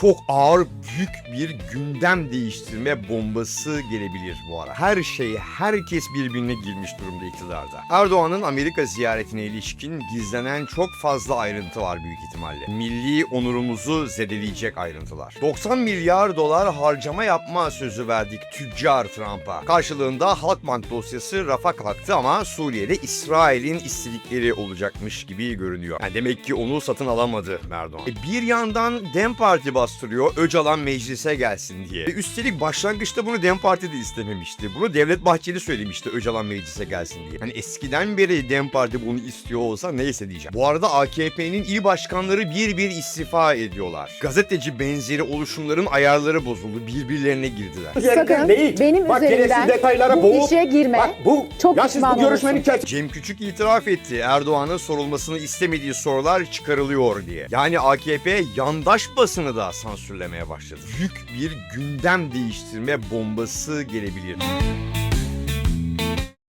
çok ağır büyük bir gündem değiştirme bombası gelebilir bu ara. Her şey, herkes birbirine girmiş durumda iktidarda. Erdoğan'ın Amerika ziyaretine ilişkin gizlenen çok fazla ayrıntı var büyük ihtimalle. Milli onurumuzu zedeleyecek ayrıntılar. 90 milyar dolar harcama yapma sözü verdik tüccar Trump'a. Karşılığında Halkbank dosyası rafa kalktı ama Suriye'de İsrail'in istedikleri olacakmış gibi görünüyor. Yani demek ki onu satın alamadı Erdoğan. E bir yandan Dem Parti bastırıyor Öcalan meclise gelsin diye. Ve üstelik başlangıçta bunu Dem Parti de istememişti. Bunu Devlet Bahçeli söylemişti Öcalan meclise gelsin diye. Hani eskiden beri Dem Parti bunu istiyor olsa neyse diyeceğim. Bu arada AKP'nin il başkanları bir bir istifa ediyorlar. Gazeteci benzeri oluşumların ayarları bozuldu. Birbirlerine girdiler. Sakın değil. benim Bak, üzerimden detaylara bu boğup- işe girme. Bak bu Çok ya siz bu görüşmenin Cem Küçük itiraf etti Erdoğan'ın sorulmasını istemediği sorular çıkarılıyor diye. Yani AKP yandaş basını da sansürlemeye başladı. Büyük bir gündem değiştirme bombası gelebilir.